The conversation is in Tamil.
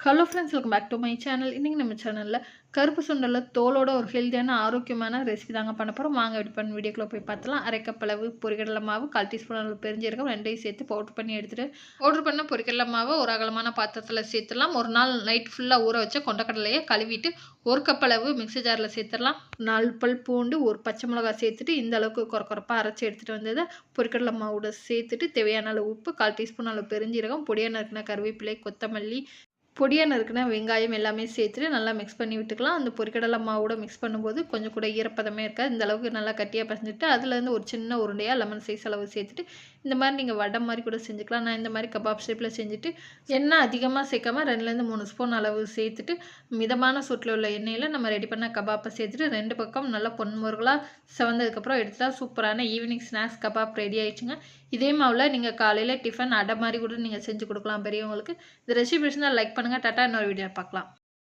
Hello friends welcome back to my channel இன்றைக்கி நம்ம சேனலில் கருப்பு சுண்டலில் தோலோட ஒரு ஹெல்த்தியான ஆரோக்கியமான ரெசிபி தாங்க பண்ண போகிறோம் வாங்க எப்படி பண்ண வீடியோக்குள்ளே போய் பார்த்தலாம் அரைக்கப்பளவு பொரிக்கடலை மாவு கால் டீஸ்பூன் அளவு பெருஞ்சிருக்கும் ரெண்டையும் சேர்த்து பவுட்ரு பண்ணி எடுத்துகிட்டு பவுட்ரு பண்ண பொரிக்கடலை மாவை ஒரு அகலமான பாத்திரத்தில் சேர்த்துடலாம். ஒரு நாள் நைட் ஃபுல்லாக ஊற வச்ச கொண்டக்கடலையை கழுவிட்டு ஒரு கப்பளவு மிக்சி ஜாரில் சேர்த்துடலாம். நாலு பல் பூண்டு ஒரு பச்சை மிளகாய் சேர்த்துட்டு இந்த அளவுக்கு குறக்குறப்பாக அரைச்சி எடுத்துகிட்டு வந்ததை பொரிக்கடலை மாவோட சேர்த்துட்டு தேவையான அளவு உப்பு கால் டீஸ்பூன் அளவு பெருஞ்சீரகம் பொடியாக நறுக்கின கருவேப்பிலை கொத்தமல்லி பொடியாக நறுக்கின வெங்காயம் எல்லாமே சேர்த்துட்டு நல்லா மிக்ஸ் பண்ணி விட்டுக்கலாம். அந்த பொரிக்கடலை மாவோட மிக்ஸ் பண்ணும்போது கொஞ்சம் கூட ஈரப்பதமே இருக்காது. இந்த அளவுக்கு நல்லா கட்டியாக பசஞ்சுட்டு அதுலேருந்து ஒரு சின்ன உருண்டையாக லெமன் சைஸ் அளவு சேர்த்துட்டு இந்த மாதிரி நீங்கள் வடை மாதிரி கூட செஞ்சுக்கலாம். நான் இந்த மாதிரி கபாப் ஷேப்பில் செஞ்சுட்டு எண்ணெய் அதிகமாக சேர்க்காம ரெண்டுலேருந்து மூணு ஸ்பூன் அளவு சேர்த்துட்டு மிதமான சூட்டில் உள்ள எண்ணெயில் நம்ம ரெடி பண்ண கபாப்பை சேர்த்துட்டு ரெண்டு பக்கம் நல்லா பொன்முருகலாக செவந்ததுக்கப்புறம் எடுத்துட்டா சூப்பரான ஈவினிங் ஸ்நாக்ஸ் கபாப் ரெடி ஆயிடுச்சுங்க. இதே மாவில் நீங்கள் காலையில் டிஃபன் அடை மாதிரி கூட நீங்கள் செஞ்சு கொடுக்கலாம் பெரியவங்களுக்கு. இந்த ரெசிபி பிடிச்சிருந்தா லைக் பண்ணுங்கள் டாட்டா இன்னொரு வீடியோ பார்க்கலாம்